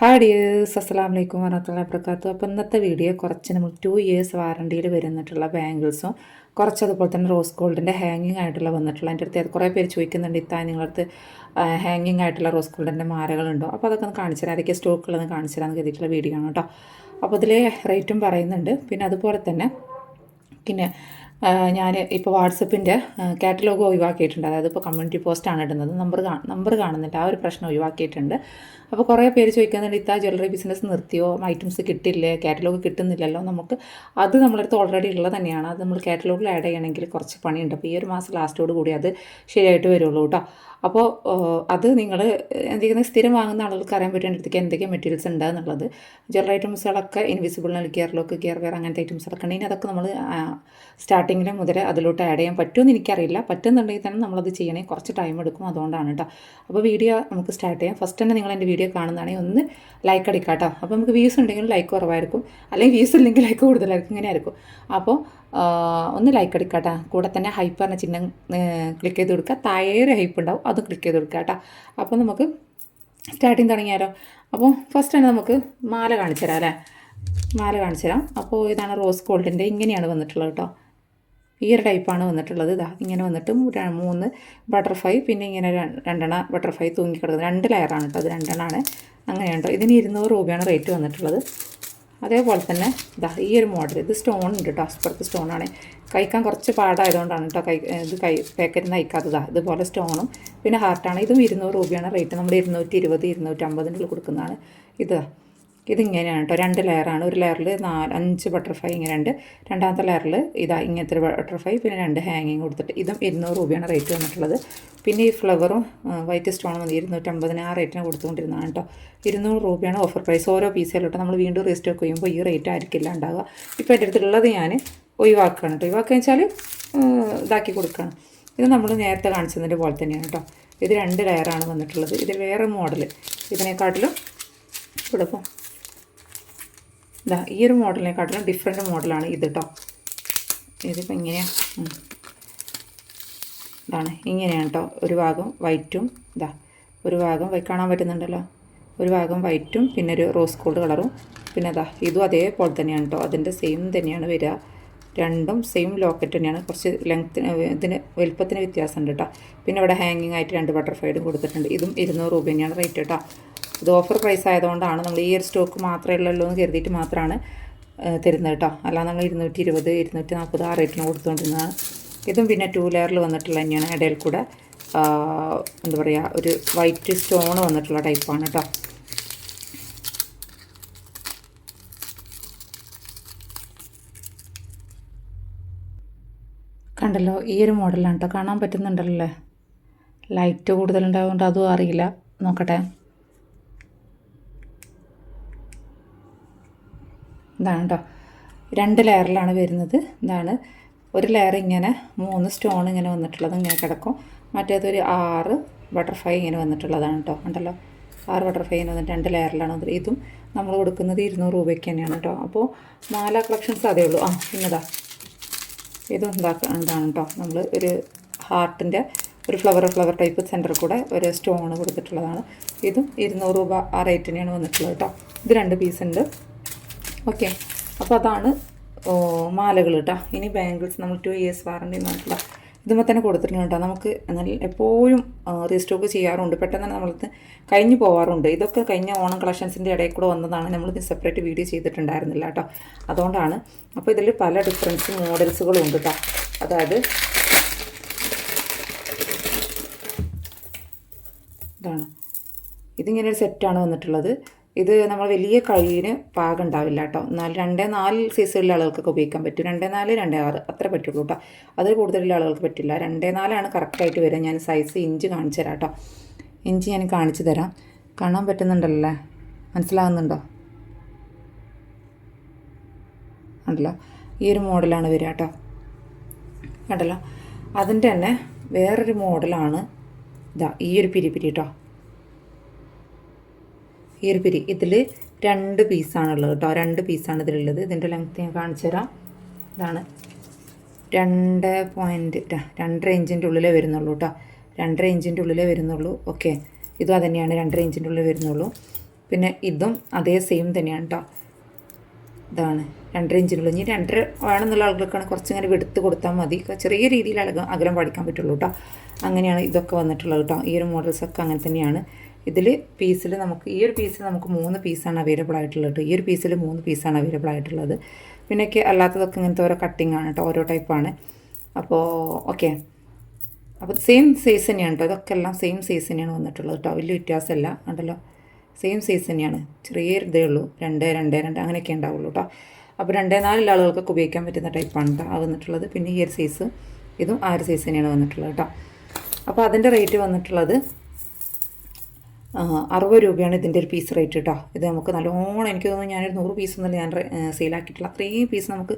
Hi dears അസ്സാം വലൈക്കും വറഹത്തുള്ള വർക്കാത്തു അപ്പോൾ ഇന്നത്തെ വീഡിയോ കുറച്ച് നമ്മൾ ടു ഇയേഴ്സ് വാറണ്ടിയിൽ വരുന്നിട്ടുള്ള ബാംഗിൾസും കുറച്ച് അതുപോലെ തന്നെ റോസ് ഗോൾഡിന്റെ ഹാങ്ങിങ് ആയിട്ടുള്ള വന്നിട്ടുള്ള എന്റെ അടുത്ത് കുറേ പേര് ചോദിക്കുന്നുണ്ട് ഇത്താ നിങ്ങളടുത്ത് ഹാങ്ങിങ് ആയിട്ടുള്ള റോസ് ഗോൾഡിന്റെ മാലകളുണ്ടോ? അപ്പോൾ അതൊക്കെ ഒന്ന് കാണിച്ചു തരാം. അതൊക്കെ സ്റ്റോക്ക് ഉള്ളത് കാണിച്ചു തരാമെന്ന് കരുതിയിട്ടുള്ള വീഡിയോ ആണ് കേട്ടോ. അപ്പോൾ ഇതിലെ റേറ്റും പറയുന്നുണ്ട്. പിന്നെ അതുപോലെ തന്നെ പിന്നെ ഞാൻ ഇപ്പോൾ വാട്സപ്പിന്റെ കാറ്റലോഗ് ഒഴിവാക്കിയിട്ടുണ്ട്. അതായത് ഇപ്പോൾ കമ്മ്യൂണിറ്റി പോസ്റ്റാണ് ഇടുന്നത്. നമ്പർ നമ്പർ കാണുന്നില്ല ആ ഒരു പ്രശ്നം ഒഴിവാക്കിയിട്ടുണ്ട്. അപ്പോൾ കുറേ പേര് ചോദിക്കുന്നുണ്ട് ഇത്താ ജ്വല്ലറി ബിസിനസ് നിർത്തിയോ? ഐറ്റംസ് കിട്ടില്ലേ? കാറ്റലോഗ് കിട്ടുന്നില്ലല്ലോ? നമുക്ക് അത് നമ്മളടുത്ത് ഓൾറെഡി ഉള്ളത് തന്നെയാണ്. അത് നമ്മൾ കാറ്റലോഗിൽ ആഡ് ചെയ്യണമെങ്കിൽ കുറച്ച് പണിയുണ്ട്. അപ്പോൾ ഈ ഒരു മാസം ലാസ്റ്റോട് കൂടി അത് ശരിയായിട്ട് വരുള്ളൂ കേട്ടോ അപ്പോൾ അത് നിങ്ങൾ എന്തെങ്കിലും സ്ഥിരം വാങ്ങുന്ന ആളുകൾക്ക് അറിയാൻ പറ്റുന്ന അടുത്തേക്ക് എന്തൊക്കെ മെറ്റീരിയൽസ് ഉണ്ട് എന്നുള്ളത്. Jewellery ഐറ്റംസുകളൊക്കെ invisible gear lock gear wear അങ്ങനത്തെ ഐറ്റംസുകളൊക്കെ ഉണ്ടെങ്കിൽ അതൊക്കെ നമ്മൾ സ്റ്റാർട്ടിങ്ങിൽ മുതൽ അതിലോട്ട് ആഡ് ചെയ്യാൻ പറ്റുമെന്ന് എനിക്കറിയില്ല. പറ്റുന്നുണ്ടെങ്കിൽ തന്നെ നമ്മളത് ചെയ്യണേ കുറച്ച് ടൈം എടുക്കും അതുകൊണ്ടാണ് കേട്ടോ അപ്പോൾ വീഡിയോ നമുക്ക് സ്റ്റാർട്ട് ചെയ്യാം. ഫസ്റ്റ് തന്നെ നിങ്ങൾ എന്റെ വീഡിയോ കാണുന്നതാണെങ്കിൽ ഒന്ന് ലൈക്ക് അടിക്കാട്ടോ കേട്ടോ അപ്പോൾ നമുക്ക് വ്യൂസ് ഉണ്ടെങ്കിൽ ലൈക്ക് കുറവായിരിക്കും. അല്ലെങ്കിൽ വ്യൂസ് ഇല്ലെങ്കിൽ ലൈക്ക് കൂടുതലായിരിക്കും. ഇങ്ങനെ ആയിരിക്കും അപ്പോൾ ഒന്ന് ലൈക്ക് അടിക്കാട്ടോ കൂടെ തന്നെ ഹൈപ്പ് പറഞ്ഞ ചിഹ്നം ക്ലിക്ക് ചെയ്ത് കൊടുക്കുക. താഴെ ഹൈപ്പ് ഉണ്ടാവും. അതും ക്ലിക്ക് ചെയ്ത് കൊടുക്കുക കേട്ടോ അപ്പോൾ നമുക്ക് സ്റ്റാർട്ടിങ് തുടങ്ങിയാലോ? അപ്പോൾ ഫസ്റ്റ് തന്നെ നമുക്ക് മാല കാണിച്ചു തരാം അല്ലേ? മാല കാണിച്ചു തരാം. അപ്പോൾ ഇതാണ് റോസ് ഗോൾഡിന്റെ ഇങ്ങനെയാണ് വന്നിട്ടുള്ളത് കേട്ടോ ഈ ഒരു ടൈപ്പാണ് വന്നിട്ടുള്ളത്. ഇതാ ഇങ്ങനെ വന്നിട്ട് മൂന്ന് ബട്ടർഫ്ലൈ പിന്നെ ഇങ്ങനെ രണ്ടെണ്ണ ബട്ടർഫ്ലൈ തൂങ്ങിക്കിടക്കുന്നത് രണ്ട് ലെയറാണ് കേട്ടോ അത് രണ്ടെണ്ണമാണ് അങ്ങനെയുണ്ടോ. ഇതിന് ഇരുന്നൂറ് രൂപയാണ് റേറ്റ് വന്നിട്ടുള്ളത്. അതേപോലെ തന്നെ ഇതാ ഈ ഒരു മോഡൽ ഇത് സ്റ്റോൺ ഉണ്ട് കേട്ടോ അസ്പുറത്ത് സ്റ്റോണാണ് കഴിക്കാൻ കുറച്ച് പാടായതുകൊണ്ടാണ് കേട്ടോ കൈ ഇത് കൈ പാക്കറ്റിൽ നയിക്കാത്തതാണ് ഇതുപോലെ സ്റ്റോണും പിന്നെ ഹാർട്ടാണ് ഇതും ഇരുന്നൂറ് രൂപയാണ് റേറ്റ് നമ്മൾ ഇരുന്നൂറ്റി ഇരുപത് ഇരുന്നൂറ്റമ്പതിന്റെ ഉള്ളിൽ കൊടുക്കുന്നതാണ്. ഇതാ ഇതിങ്ങനെയാണ് കേട്ടോ രണ്ട് ലെയറാണ്. ഒരു ലെയറിൽ നാല് അഞ്ച് ബട്ടർഫ്ലൈ ഇങ്ങനെ ഉണ്ട് രണ്ടാമത്തെ ലെയറിൽ ഇതാ ഇങ്ങനത്തെ ഒരു ബട്ടർഫ്ലൈ പിന്നെ രണ്ട് ഹാങ്ങിങ് കൊടുത്തിട്ട് ഇതും ഇരുന്നൂറ് രൂപയാണ് റേറ്റ് വന്നിട്ടുള്ളത്. പിന്നെ ഈ ഫ്ലവറും വൈറ്റ് സ്റ്റോണും വന്ന് ഇരുന്നൂറ്റമ്പതിന് ആ റേറ്റിന് കൊടുത്തുകൊണ്ടിരുന്നതാണ് കേട്ടോ ഇരുന്നൂറ് രൂപയാണ് ഓഫർ പ്രൈസ്. ഓരോ പീസിലോട്ട് നമ്മൾ വീണ്ടും റീസ്റ്റോക്ക് ചെയ്യുമ്പോൾ ഈ റേറ്റ് ആയിരിക്കില്ല ഉണ്ടാവുക. ഇപ്പോൾ എന്റെ അടുത്തുള്ളത് ഞാൻ ഒഴിവാക്കുകയാണ് കേട്ടോ ഒഴിവാക്കുക വെച്ചാൽ ഇതാക്കി കൊടുക്കുകയാണ്. ഇത് നമ്മൾ നേരത്തെ കാണിച്ചതിന്റെ പോലെ തന്നെയാണ് കേട്ടോ ഇത് രണ്ട് ലെയറാണ് വന്നിട്ടുള്ളത്. ഇത് വേറെ മോഡൽ ഇതിനെക്കാട്ടിലും ഇപ്പോൾ ഇതാ ഈ ഒരു മോഡലിനെക്കാട്ടിലും ഡിഫറെന്റ് മോഡലാണ് ഇത് കേട്ടോ ഇതിപ്പോൾ ഇങ്ങനെയാണ് ഇതാണ് ഇങ്ങനെയാണ് കേട്ടോ ഒരു ഭാഗം വൈറ്റും ഇതാ ഒരു ഭാഗം കാണാൻ പറ്റുന്നുണ്ടല്ലോ. ഒരു ഭാഗം വൈറ്റും പിന്നെ ഒരു റോസ് ഗോൾഡ് കളറും പിന്നെ അതാ ഇതും അതേപോലെ തന്നെയാണ് കേട്ടോ അതിന്റെ സെയിം തന്നെയാണ് വരിക രണ്ടും സെയിം ലോക്കറ്റ് തന്നെയാണ്. കുറച്ച് ലെങ്ത്തിന് ഇതിന് വലുപ്പത്തിന് വ്യത്യാസമുണ്ട് കേട്ടോ പിന്നെ ഇവിടെ ഹാങ്ങിങ് ആയിട്ട് രണ്ട് ബട്ടർഫ്ലൈഡും കൊടുത്തിട്ടുണ്ട്. ഇതും ഇരുന്നൂറ് രൂപ തന്നെയാണ് റേറ്റ് കേട്ടോ ഇത് ഓഫർ പ്രൈസ് ആയതുകൊണ്ടാണ് നമ്മൾ ഈ ഒരു സ്റ്റോക്ക് മാത്രമേ ഉള്ളൂ എന്ന് കരുതിയിട്ട് മാത്രമാണ് തരുന്നത് കേട്ടോ അല്ലാതെ നമ്മൾ ഇരുന്നൂറ്റി ഇരുപത് ഇരുന്നൂറ്റി നാൽപ്പത് ആ റേറ്റിന് കൊടുത്തുകൊണ്ടിരുന്നതാണ്. ഇതും പിന്നെ ടു ലെയറിൽ വന്നിട്ടുള്ള തന്നെയാണ് ഇടയിൽ കൂടെ എന്താ പറയുക ഒരു വൈറ്റ് സ്റ്റോൺ വന്നിട്ടുള്ള ടൈപ്പാണ് കേട്ടോ കണ്ടല്ലോ ഈ ഒരു മോഡലാണ് കേട്ടോ കാണാൻ പറ്റുന്നുണ്ടല്ലോ ലൈറ്റ് കൂടുതലുണ്ടായതുകൊണ്ട് അതും അറിയില്ല. നോക്കട്ടെ. ഇതാണ് കേട്ടോ രണ്ട് ലെയറിലാണ് വരുന്നത്. ഇതാണ്. ഒരു ലെയർ ഇങ്ങനെ മൂന്ന് സ്റ്റോൺ ഇങ്ങനെ വന്നിട്ടുള്ളത് ഇങ്ങനെ കിടക്കും. മറ്റേതൊരു ആറ് ബട്ടർഫ്ലൈ ഇങ്ങനെ വന്നിട്ടുള്ളതാണ് കേട്ടോ ഉണ്ടല്ലോ ആറ് ബട്ടർഫ്ലൈ ഇങ്ങനെ വന്നിട്ട് രണ്ട് ലെയറിലാണ് ഇതും നമ്മൾ കൊടുക്കുന്നത് ഇരുന്നൂറ് രൂപയ്ക്ക് തന്നെയാണ് കേട്ടോ അപ്പോൾ നാലാ കളക്ഷൻസ് അതേ ഉള്ളൂ. ആ ഇന്നതാ. ഇതും എന്താക്കാണ്ടാണ് കേട്ടോ നമ്മൾ ഒരു ഹാർട്ടിന്റെ ഒരു ഫ്ലവർ ഫ്ലവർ ടൈപ്പ് സെന്റർ കൂടെ ഒരു സ്റ്റോൺ കൊടുത്തിട്ടുള്ളതാണ്. ഇതും ഇരുന്നൂറ് രൂപ ആ റേറ്റ് തന്നെയാണ് വന്നിട്ടുള്ളത് കേട്ടോ ഇത് രണ്ട് പീസ് ഉണ്ട്. ഓക്കെ. അപ്പോൾ അതാണ് മാലകൾ കേട്ടോ ഇനി ബാങ്കിൾസ് നമ്മൾ ടു ഇയേഴ്സ് വാറണ്ടി നോക്കില്ല ഇതുമ്പോൾ തന്നെ കൊടുത്തിട്ടുണ്ട് കേട്ടോ നമുക്ക് നല്ല എപ്പോഴും റീസ്റ്റോക്ക് ചെയ്യാറുണ്ട്. പെട്ടെന്ന് തന്നെ നമ്മളത് കഴിഞ്ഞു പോകാറുണ്ട് ഇതൊക്കെ കഴിഞ്ഞ ഓണം കളക്ഷൻസിന്റെ ഇടയിൽ കൂടെ വന്നതാണ്. നമ്മളിത് സെപ്പറേറ്റ് വീഡിയോ ചെയ്തിട്ടുണ്ടായിരുന്നില്ല കേട്ടോ അതുകൊണ്ടാണ്. അപ്പോൾ ഇതിൽ പല ഡിഫറൻസ് മോഡൽസുകളും ഉണ്ട് കേട്ടോ അതായത് ഇതാണ്. ഇതിങ്ങനെ ഒരു സെറ്റാണ് വന്നിട്ടുള്ളത്. ഇത് നമ്മൾ വലിയ കഴിവിന് പാകം ഉണ്ടാവില്ല കേട്ടോ നാല് രണ്ടേ നാല് സൈസുള്ള ആളുകൾക്കൊക്കെ ഉപയോഗിക്കാൻ പറ്റും. രണ്ടേ നാല് രണ്ടേ ആറ് അത്ര പറ്റുള്ളൂ കേട്ടോ അതിൽ കൂടുതലുള്ള ആളുകൾക്ക് പറ്റില്ല. രണ്ടേ നാലാണ് കറക്റ്റായിട്ട് വരിക ഞാൻ സൈസ് ഇഞ്ച് കാണിച്ചു തരാം കേട്ടോ ഇഞ്ച് ഞാൻ കാണിച്ചു തരാം. കാണാൻ പറ്റുന്നുണ്ടല്ലേ? മനസ്സിലാകുന്നുണ്ടോ ഉണ്ടല്ലോ ഈ ഒരു മോഡലാണ് വരിക കേട്ടോ കണ്ടല്ലോ? അതിന്റെ തന്നെ വേറൊരു മോഡലാണ് ഇതാ ഈ ഒരു പിരി പിരി കേട്ടോ ഈ ഒരു പിരി ഇതിൽ രണ്ട് പീസാണുള്ളത് കേട്ടോ രണ്ട് പീസാണ് ഇതിലുള്ളത്. ഇതിന്റെ ലെങ്ത്ത് ഞാൻ കാണിച്ചു തരാം. ഇതാണ് രണ്ട് പോയിന്റ് രണ്ടര ഇഞ്ചിന്റെ ഉള്ളിലേ വരുന്നുള്ളൂ കേട്ടോ രണ്ടര ഇഞ്ചിന്റെ ഉള്ളിലേ വരുന്നുള്ളൂ. ഓക്കെ. ഇതും അതുതന്നെയാണ് രണ്ടര ഇഞ്ചിന്റെ ഉള്ളിൽ വരുന്നുള്ളൂ. പിന്നെ ഇതും അതേ സെയിം തന്നെയാണ് കേട്ടോ ഇതാണ് രണ്ടര ഇഞ്ചിനുള്ളിൽ ഇനി രണ്ടര വേണമെന്നുള്ള ആളുകൾക്കാണ് കുറച്ചിങ്ങനെ വെടുത്ത് കൊടുത്താൽ മതി. ചെറിയ രീതിയിൽ അകലം പഠിക്കാൻ പറ്റുള്ളൂ കേട്ടോ അങ്ങനെയാണ് ഇതൊക്കെ വന്നിട്ടുള്ളത് കേട്ടോ ഈ ഒരു മോഡൽസൊക്കെ അങ്ങനെ തന്നെയാണ്. ഇതിൽ പീസിൽ നമുക്ക് ഈ ഒരു പീസിൽ നമുക്ക് മൂന്ന് പീസാണ് അവൈലബിൾ ആയിട്ടുള്ളത്. ഈ ഒരു പീസിൽ മൂന്ന് പീസാണ് അവൈലബിൾ ആയിട്ടുള്ളത്. പിന്നെയൊക്കെ അല്ലാത്തതൊക്കെ ഇങ്ങനത്തെ ഓരോ കട്ടിങ് ആണ് കേട്ടോ ഓരോ ടൈപ്പാണ് അപ്പോൾ ഓക്കെ അപ്പോൾ സെയിം സൈസ് തന്നെയാണ് കേട്ടോ ഇതൊക്കെ എല്ലാം സെയിം സൈസ് തന്നെയാണ് വന്നിട്ടുള്ളത് കേട്ടോ വലിയ വ്യത്യാസമല്ല ഉണ്ടല്ലോ സെയിം സൈസ് തന്നെയാണ്. ചെറിയ ഇതേ ഉള്ളൂ. രണ്ട് രണ്ട് രണ്ട് അങ്ങനെയൊക്കെ ഉണ്ടാവുള്ളൂ കേട്ടോ അപ്പോൾ രണ്ടേ നാലിൽ ആളുകൾക്കൊക്കെ ഉപയോഗിക്കാൻ പറ്റുന്ന ടൈപ്പാണ് കേട്ടോ വന്നിട്ടുള്ളത്. പിന്നെ ഈ ഒരു സൈസ് ഇതും ആ ഒരു സൈസ് തന്നെയാണ് വന്നിട്ടുള്ളത് കേട്ടോ അപ്പോൾ അതിന്റെ റേറ്റ് വന്നിട്ടുള്ളത് അറുപത് രൂപയാണ് ഇതിന്റെ ഒരു പീസ് റേറ്റ് കേട്ടോ ഇത് നമുക്ക് നല്ലോണം എനിക്ക് തോന്നുന്നു ഞാനൊരു നൂറ് പീസ് ഒന്നും ഞാൻ സെയിലാക്കിയിട്ടുള്ള അത്രയും പീസ് നമുക്ക്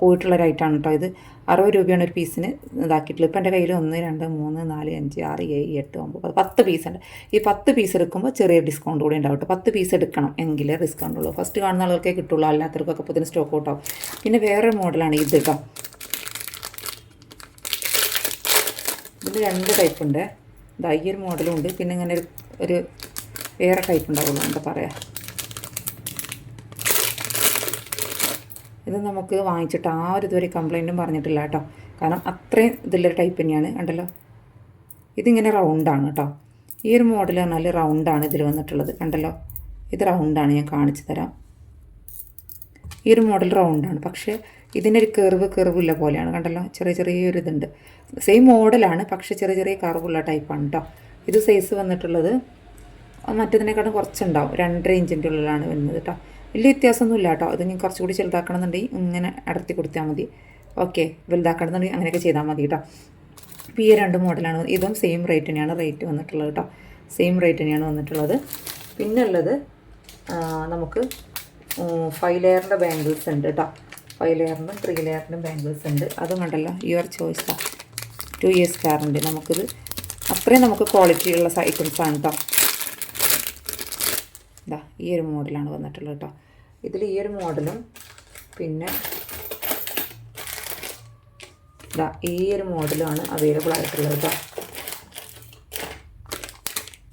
പോയിട്ടുള്ള റേറ്റാണ് കേട്ടോ ഇത്. അറുപത് രൂപയാണ് ഒരു പീസിന് ഇതാക്കിയിട്ടുള്ളത്. ഇപ്പം എന്റെ കയ്യിൽ ഒന്ന് രണ്ട് മൂന്ന് നാല് അഞ്ച് ആറ് ഏഴ് എട്ട് ഒമ്പത് പത്ത് പത്ത് പീസ് ഉണ്ട്. ഈ പത്ത് പീസ് എടുക്കുമ്പോൾ ചെറിയ ഡിസ്കൗണ്ട് കൂടി ഉണ്ടാവും കേട്ടോ പത്ത് പീസ് എടുക്കണം എങ്കിലേ ഡിസ്കൗണ്ട് ഉള്ളൂ. ഫസ്റ്റ് കാണുന്ന ആളുകൾക്കേ കിട്ടുള്ളൂ. അല്ലാത്തവർക്കൊക്കെ അപ്പോൾ ഇതിന് സ്റ്റോക്ക് ഔട്ടാവും. പിന്നെ വേറൊരു മോഡലാണ് ഇത് കേട്ടോ ഇതിൽ രണ്ട് ടൈപ്പ് ഉണ്ട്. ഇതാ ഈ ഒരു മോഡലും ഉണ്ട്. പിന്നെ ഇങ്ങനെ ഒരു ഒരു വേറെ ടൈപ്പ് ഉണ്ടാവുള്ളൂ എന്താ പറയുക ഇത് നമുക്ക് വാങ്ങിച്ചിട്ട് ആ ഒരു ഇതുവരെ കംപ്ലൈന്റും പറഞ്ഞിട്ടില്ല കേട്ടോ. കാരണം അത്രയും ഇതിലൊരു ടൈപ്പ് തന്നെയാണ് കണ്ടല്ലോ? ഇതിങ്ങനെ റൗണ്ടാണ് കേട്ടോ. ഈ ഒരു മോഡൽ പറഞ്ഞാൽ റൗണ്ടാണ് ഇതിൽ വന്നിട്ടുള്ളത് കണ്ടല്ലോ? ഇത് റൗണ്ടാണ് ഞാൻ കാണിച്ചു തരാം. ഈ ഒരു മോഡൽ റൗണ്ടാണ് പക്ഷേ ഇതിനൊരു കെർവ് കെർവുള്ള പോലെയാണ് കണ്ടല്ലോ? ചെറിയ ചെറിയൊരു ഇതുണ്ട്. സെയിം മോഡലാണ് പക്ഷേ ചെറിയ ചെറിയ കർവുള്ള ടൈപ്പാണ് കേട്ടോ. ഇത് സൈസ് വന്നിട്ടുള്ളത്. മറ്റതിനേക്കാളും കുറച്ചുണ്ടാവും. രണ്ടര ഇഞ്ചിന്റെ ഉള്ളിലാണ് വരുന്നത് കേട്ടോ വലിയ വ്യത്യാസമൊന്നുമില്ല കേട്ടോ ഇത് ഞാൻ കുറച്ചുകൂടി ചെറുതാക്കണം എന്നുണ്ടെങ്കിൽ ഇങ്ങനെ അടർത്തി കൊടുത്താൽ മതി. ഓക്കെ വലുതാക്കണം എന്നുണ്ടെങ്കിൽ അങ്ങനെയൊക്കെ ചെയ്താൽ മതി കേട്ടോ അപ്പോൾ ഈ രണ്ട് മോഡലാണ് ഇതും സെയിം റേറ്റ് തന്നെയാണ് റേറ്റ് വന്നിട്ടുള്ളത് കേട്ടോ സെയിം റേറ്റ് തന്നെയാണ് വന്നിട്ടുള്ളത്. പിന്നെ ഉള്ളത് നമുക്ക് ഫൈവ് ലെയറിന്റെ ബാംഗിൾസ് ഉണ്ട് കേട്ടോ ഫൈവ് ലെയറിനും ത്രീ ലെയറിനും ബാംഗിൾസ് ഉണ്ട്. അതും കണ്ടല്ലോ. യുവർ ചോയ്സാണ് ടു ഇയേഴ്സ് ഗ്യാരണ്ടി നമുക്കിത് അത്രയും നമുക്ക് ക്വാളിറ്റി ഉള്ള ഐറ്റംസ് ആണ് കേട്ടോ ഇതാ ഈ ഒരു മോഡലാണ് വന്നിട്ടുള്ളത് കേട്ടോ ഇതിൽ ഈ ഒരു മോഡലും പിന്നെ ഇതാ ഈ ഒരു മോഡലുമാണ് അവൈലബിൾ ആയിട്ടുള്ളത് കേട്ടോ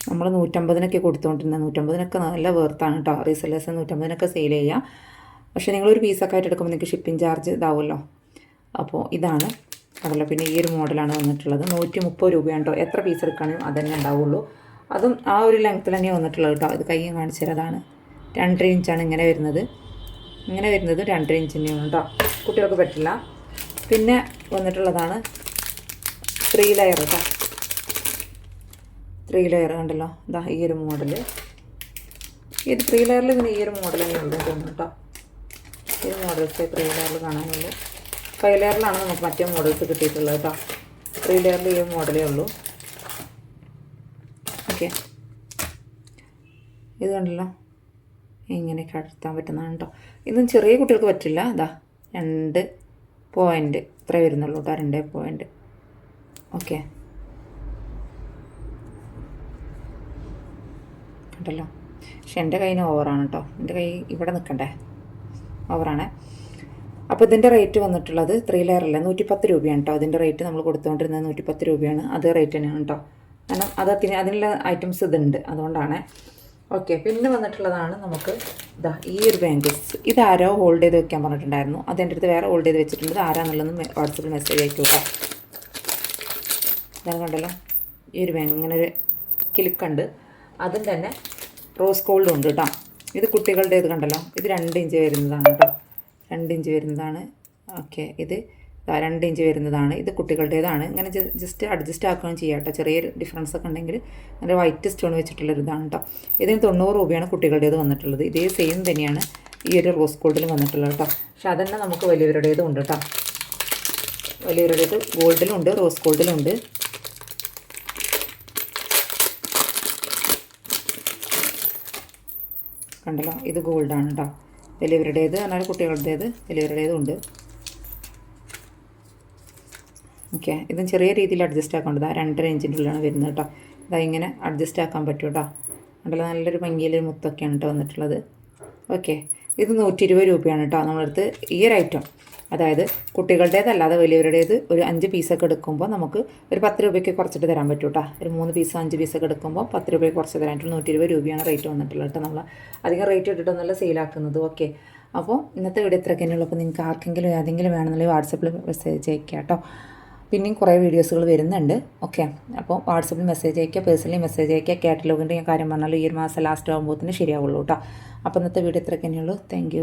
നമ്മൾ നൂറ്റമ്പതിനൊക്കെ കൊടുത്തുകൊണ്ടിരുന്നത് നൂറ്റമ്പതിനൊക്കെ നല്ല വേർത്താണ് കേട്ടോ റീസെല്ലേഴ്സ് നൂറ്റമ്പതിനൊക്കെ സെയിൽ ചെയ്യുക പക്ഷേ നിങ്ങളൊരു പീസൊക്കെ ആയിട്ട് എടുക്കുമ്പോൾ നിങ്ങൾക്ക് ഷിപ്പിംഗ് ചാർജ് ഇതാവുമല്ലോ. അപ്പോൾ ഇതാണ് അതല്ല പിന്നെ ഈ ഒരു മോഡലാണ് വന്നിട്ടുള്ളത്. നൂറ്റി മുപ്പത് രൂപയാണ് കേട്ടോ എത്ര പീസ് എടുക്കുകയാണെങ്കിലും അത് തന്നെ ഉണ്ടാവുള്ളൂ. അതും ആ ഒരു ലെങ്ത്തിൽ തന്നെ വന്നിട്ടുള്ളത് കേട്ടോ. ഇത് കയ്യും കാണിച്ചതാണ് രണ്ടര ഇഞ്ചാണ് ഇങ്ങനെ വരുന്നത്. ഇങ്ങനെ വരുന്നത് രണ്ടര ഇഞ്ച് തന്നെയാണ് കേട്ടോ. കുട്ടികൾക്ക് പറ്റില്ല. പിന്നെ വന്നിട്ടുള്ളതാണ് ത്രീ ലെയർ കേട്ടോ ത്രീ ലെയർ കണ്ടല്ലോ. ഇതാ ഈ ഒരു മോഡൽ ഈ ത്രീ ലെയറിൽ പിന്നെ ഈ ഒരു മോഡൽ തന്നെ ഉള്ളൂ തോന്നുന്നു കേട്ടോ. ഈ ഒരു മോഡൽസ് ത്രീ ലെയറിൽ കാണാനുള്ളൂ. ഫൈവ് ലെയറിലാണ് നമുക്ക് മറ്റേ മോഡൽസ് കിട്ടിയിട്ടുള്ളത് കേട്ടോ ത്രീ ലെയറിൽ ഈ മോഡലേ ഉള്ളൂ. ഓക്കെ ഇത് കണ്ടല്ലോ. ഇങ്ങനെ കടത്താൻ പറ്റുന്നതാണ് കേട്ടോ ഇതും ചെറിയ കുട്ടികൾക്ക് പറ്റില്ല. അതാ രണ്ട് പോയിന്റ് ഇത്ര വരുന്നുള്ളൂ കേട്ടോ രണ്ട് പോയിന്റ് ഓക്കെ കണ്ടല്ലോ. പക്ഷെ എന്റെ കയ്യിന് ഓവറാണ് കേട്ടോ എന്റെ കൈ ഇവിടെ നിൽക്കണ്ടേ? ഓവറാണ് അപ്പോൾ ഇതിന്റെ റേറ്റ് വന്നിട്ടുള്ളത് ത്രീ ലെയർ അല്ല നൂറ്റിപ്പത്ത് രൂപയാണ് കേട്ടോ അതിന്റെ റേറ്റ് നമ്മൾ കൊടുത്തുകൊണ്ടിരുന്നത് നൂറ്റിപ്പത്ത് രൂപയാണ്. അത് റേറ്റ് തന്നെയാണ് കേട്ടോ കാരണം അത് അതിന് അതിനുള്ള ഐറ്റംസ് ഇതുണ്ട്. അതുകൊണ്ടാണ്. ഓക്കെ പിന്നെ വന്നിട്ടുള്ളതാണ് നമുക്ക് ഇതാ ഈ ഒരു ബാങ്കിൾസ് ഇതാരോ ഹോൾഡ് ചെയ്ത് വെക്കാൻ പറഞ്ഞിട്ടുണ്ടായിരുന്നു. അത് എന്റെ അടുത്ത് വേറെ ഹോൾഡ് ചെയ്ത് വെച്ചിട്ടുണ്ട്. ആരാന്നുള്ളതെന്ന് വാട്സപ്പിൽ മെസ്സേജ് അയക്കും കേട്ടോ ഇതാണ് കണ്ടല്ലോ. ഈ ഒരു ബാങ്ക് ഇങ്ങനെ ഒരു കിലുക്കുണ്ട് അതും തന്നെ റോസ് ഗോൾഡും ഉണ്ട് കേട്ടോ ഇത് കുട്ടികളുടെ ഇത് കണ്ടല്ലോ. ഇത് രണ്ട് ഇഞ്ച് വരുന്നതാണ് രണ്ട് ഇഞ്ച് വരുന്നതാണ്. ഓക്കെ ഇത് രണ്ട് ഇഞ്ച് വരുന്നതാണ്. ഇത് കുട്ടികളുടേതാണ്. ഇങ്ങനെ ജസ്റ്റ് അഡ്ജസ്റ്റ് ആക്കുകയും ചെയ്യാം കേട്ടോ. ചെറിയൊരു ഡിഫറൻസ് ഒക്കെ ഉണ്ടെങ്കിൽ അങ്ങനെ വൈറ്റ് സ്റ്റോൺ വെച്ചിട്ടുള്ളൊരു ഇതാണ് കേട്ടോ. ഇതിന് തൊണ്ണൂറ് രൂപയാണ് കുട്ടികളുടേത് വന്നിട്ടുള്ളത്. ഇതേ സെയിം തന്നെയാണ് ഈ ഒരു റോസ് ഗോൾഡിൽ വന്നിട്ടുള്ളത് കേട്ടോ. പക്ഷെ അതന്നെ നമുക്ക് വലിയവരുടേതും ഉണ്ട് കേട്ടോ. വലിയവരുടേത് ഗോൾഡിലും ഉണ്ട് റോസ് ഗോൾഡിലും ഉണ്ട്. കണ്ടല്ലോ? ഇത് ഗോൾഡാണ് കേട്ടോ. വലിയവരുടേത് എന്നാൽ കുട്ടികളുടേത് വലിയവരുടേതും ഉണ്ട് ഓക്കെ ഇതും ചെറിയ രീതിയിൽ അഡ്ജസ്റ്റ് ആക്കേണ്ടത് രണ്ടര ഇഞ്ചിന്റെ ഉള്ളിലാണ് വരുന്നത് കേട്ടോ. ഇതാ ഇങ്ങനെ അഡ്ജസ്റ്റ് ആക്കാൻ പറ്റും കേട്ടോ. കണ്ടല്ലോ? നല്ലൊരു ഭംഗിയിലൊരു മുത്തൊക്കെയാണ് കേട്ടോ വന്നിട്ടുള്ളത്. ഓക്കെ ഇത് നൂറ്റി ഇരുപത് രൂപയാണ് കേട്ടോ നമ്മളടുത്ത് ഈ ഒരു ഐറ്റം. അതായത് കുട്ടികളുടേതല്ലാതെ വലിയവരുടേത് ഒരു അഞ്ച് പീസൊക്കെ എടുക്കുമ്പോൾ നമുക്ക് ഒരു പത്ത് രൂപയ്ക്ക് കുറച്ചിട്ട് തരാൻ പറ്റും കേട്ടോ ഒരു മൂന്ന് പീസോ അഞ്ച് പീസൊക്കെ എടുക്കുമ്പോൾ പത്ത് രൂപയ്ക്ക് കുറച്ച് തരാനായിട്ട് നൂറ്റി ഇരുപത് രൂപയാണ് റേറ്റ് വന്നിട്ടുള്ളത് കേട്ടോ നമ്മൾ അധികം റേറ്റ് ഇട്ടിട്ടൊന്നുമല്ല സെയിലാക്കുന്നത് ഓക്കെ അപ്പോൾ ഇന്നത്തെ വീഡിയോ ഇത്രയൊക്കെ തന്നെയുള്ളൂ അപ്പോൾ നിങ്ങൾക്ക് ആർക്കെങ്കിലും ഏതെങ്കിലും വേണമെന്നുണ്ടെങ്കിൽ വാട്സപ്പിൽ മെസ്സേജ് അയക്കുക കേട്ടോ പിന്നെയും കുറേ വീഡിയോസുകൾ വരുന്നുണ്ട്. ഓക്കെ അപ്പോൾ വാട്സപ്പിൽ മെസ്സേജ് അയക്കുക പേഴ്സണലി മെസ്സേജ് അയക്കുക കാറ്റലോഗിന്റെ ഞാൻ കാര്യം പറഞ്ഞാലും ഈ ഒരു മാസം ലാസ്റ്റ് ആകുമ്പോൾ തന്നെ ശരിയാവുള്ളൂ കേട്ടോ അപ്പോൾ ഇന്നത്തെ വീഡിയോ ഇത്രയൊക്കെ തന്നെയുള്ളൂ താങ്ക്